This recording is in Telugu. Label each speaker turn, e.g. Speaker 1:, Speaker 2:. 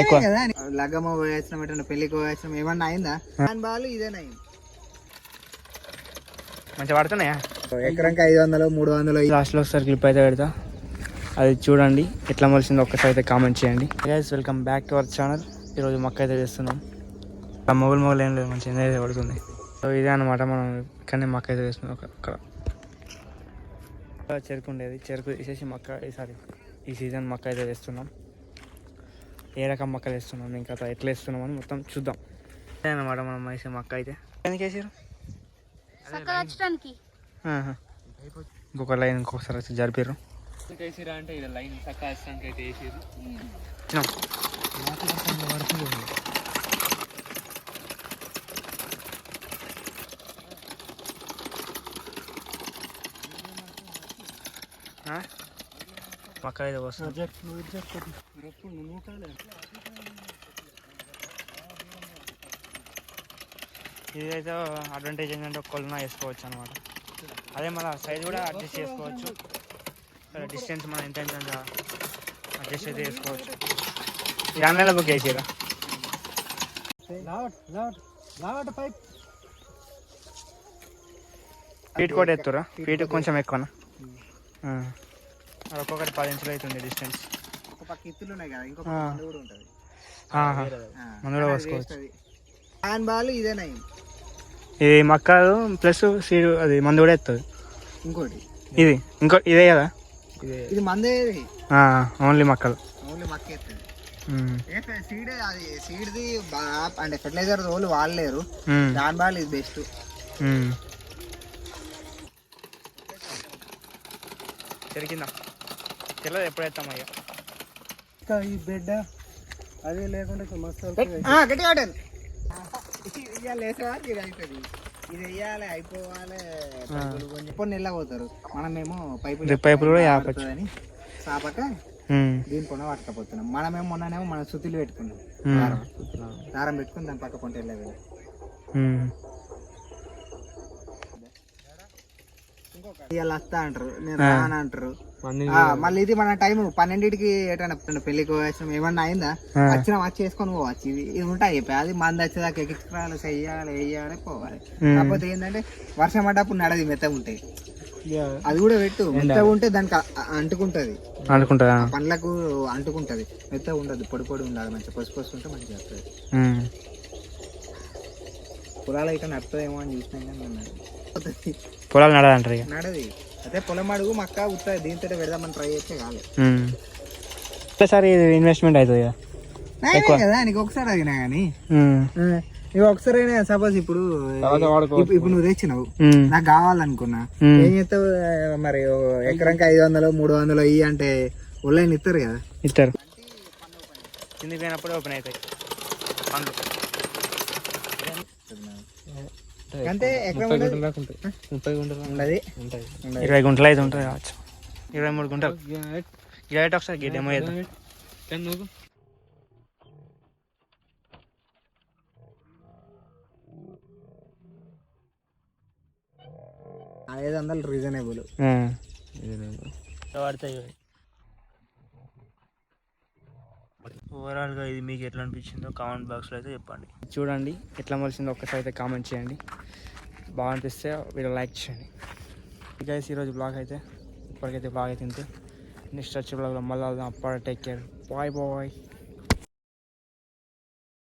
Speaker 1: ఎక్కువ.
Speaker 2: లగ్గమ్మ పోయాల్సిన ఎటన్నా పెళ్ళికి పోయాల్సిన ఏమన్నా అయిందా? హ్యాండ్ బాల్ ఇదేనయ్యింది
Speaker 1: మంచిగా పడుతున్నాయా?
Speaker 2: ఎకరంకి ఐదు వందలు మూడు వందలు
Speaker 1: లాస్ట్లో ఒకసారి క్లిప్ అయితే పెడతా. అది చూడండి ఎట్లా మలిసిందో ఒక్కసారి అయితే కామెంట్ చేయండి guys welcome back to our channel ఈరోజు మొక్క అయితే చేస్తున్నాం. ఆ మొగలు మొగలు ఏం లేదు మంచిగా ఎంజాయ్ పడుతుంది సో ఇదే అనమాట మనం ఇక్కడనే మొక్క అయితే వేస్తున్నాం అక్కడ. చెరుకు ఉండేది చెరుకు తీసేసి మొక్క ఈసారి ఈ సీజన్ మొక్క అయితే వేస్తున్నాం ఏ రకం మొక్కలు వేస్తున్నాం ఇంకా ఎట్లా వేస్తున్నాం అని మొత్తం చూద్దాం. అనమాట మనం వేసే మొక్క అయితే. ఎందుకు వేసారు. ఇంకొక లైన్ ఇంకొకసారి వచ్చి జరిపారు
Speaker 3: అంటే ఇది లైన్ అయితే వేసేది
Speaker 1: పక్క అయితే వస్తుంది ఇదైతే అడ్వాంటేజ్ ఏంటంటే ఒక్కళ్ళన వేసుకోవచ్చు అనమాట అదే మన సైజ్ కూడా అడ్జస్ట్ చేసుకోవచ్చు. డిస్టెన్స్ మనం ఎంత ఎంత అడ్జస్ట్ అయితే చేసుకోవచ్చు. ఆన్లైన్లో బుక్ చేసిరా
Speaker 2: పైప్.
Speaker 1: ఫీట్ కూడా ఎత్తురా ఫీట్ కొంచెం ఎక్కువనా? ఆ. అది ఒక్కొక్కటి పది ఇంచులు అవుతుంది డిస్టెన్స్
Speaker 2: ఒక పక్క ఇత్తులు ఉన్నాయి కదా ఇంకొక
Speaker 1: ఆ.
Speaker 2: మందు కూడా ఉంటుంది.
Speaker 1: మందు కూడా
Speaker 2: హ్యాండ్ బాల్ ఇదేనయ్యింది
Speaker 1: ఇది? మక్క ప్లస్ సీడ్ అది మందు కూడా ఎత్తుంది
Speaker 2: ఇంకోటి.
Speaker 1: ఇది ఇంకో ఇదే కదా?
Speaker 2: ఇది. మందే
Speaker 1: ఓన్లీ మక్కలు.
Speaker 2: ఓన్లీ మక్క ఎత్తుంది
Speaker 1: ఉమ్.
Speaker 2: ఏ సీడ్ అది సీడ్ది అంటే ఫెర్టిలైజర్ వాళ్ళు వాడలేరు.
Speaker 1: ఉమ్.
Speaker 2: దాని బాల్ ఇది బెస్ట్
Speaker 1: ఉమ్. చెరికిందా తెల్లది ఎప్పుడు వేస్తాం అయ్యా?
Speaker 2: ఈ బిడ్డ అది లేకుండా మస్తు గట్టి కాటన్ ఇది ఇది వేయాలి అయిపోవాలి కొన్ని వెళ్ళబోతారు. మనమేమో పైపులు
Speaker 1: కూడా.
Speaker 2: అని సాపక. దీని పట్టుకపోతున్నాం. మనమేమో మొన్ననేమో మన పెట్టుకున్నాం. దారం. దారం పెట్టుకుని దాని పక్క. ఇవాళ వస్తా అంటారు నేను రాను అంటారు. ఆ, మళ్ళీ ఇది మన టైం పన్నెండింటికి ఎటన్నా పెళ్ళికి పోయాల్సిన ఏమన్నా అయిందా. వచ్చిన వచ్చి వేసుకొని పోవచ్చు. ఇవి ఇవి ఉంటాయి చెప్పి. అది మంది వచ్చేదాకా ఎక్కించుకోవాలి చెయ్యాలి వేయాలి పోవాలి. కాకపోతే ఏంటంటే వర్షం పడ్డప్పుడు నడది మెత్తగా ఉంటాయి అది కూడా పెట్టు. మెత్తగా ఉంటే దానికి అంటుకుంటది.
Speaker 1: అనుకుంటుందా
Speaker 2: ఆ పండ్లకు అంటుకుంటది. మెత్తగా ఉండదు పొడి పొడి ఉండాలి మంచిగా. పసుపు పసుపు ఉంటే మంచిగా వస్తుంది. పొలాలు అయితే నడుతుందేమో అని చూసినా కానీ.
Speaker 1: పొలాలు నడదంటారు
Speaker 2: నడది అదే పొలం అడుగు మక్క ఉత్తది దీంతో పెడదామని ట్రై చేస్తే కాలేదు.
Speaker 1: ఒకసారి ఇది ఇన్వెస్ట్మెంట్ అవుతుంది కదా
Speaker 2: కదా నీకు ఒకసారి అడిగినా కానీ. ఇవి ఒకసారి సపోజ్ ఇప్పుడు ఇప్పుడు ఇప్పుడు నువ్వు తెచ్చినావు. నాకు కావాలనుకున్నా. ఏం చేస్తావు? ఆ, మరి ఎకరానికి ఐదు వందలు మూడు వందలు ఇవి అంటే ఆన్లైన్ ఇస్తారు కదా.
Speaker 1: ఇస్తారు కిందికి పోయినప్పుడు ఓపెన్ అవుతాయి. పండ్లు.
Speaker 2: అంటే
Speaker 3: ముప్పై గుంటలు
Speaker 2: ఉండదు.
Speaker 1: ఇరవై గుంటలు అయితే ఉంటుంది కావచ్చు. ఇరవై మూడు గుంటలు. ఇరవై ఒకసారి
Speaker 3: కానీ నువ్వు
Speaker 2: ఐదు వందలు రీజనబుల్.
Speaker 1: పడతాయి ఇవి. ఓవరాల్గా ఇది మీకు ఎట్లా అనిపించిందో కామెంట్ బాక్స్లో అయితే చెప్పండి. చూడండి ఎట్లా మలిసిందో ఒక్కసారి అయితే కామెంట్ చేయండి. బాగా అనిపిస్తే వీళ్ళు లైక్ చేయండి. గైస్ ఈరోజు బ్లాగ్ అయితే ఇప్పటికైతే బ్లాగ్ అయితే నెక్స్ట్ వచ్చే బ్లాగ్లో మళ్ళీ అప్పటి టేక్ కేర్ బాయ్ బాయ్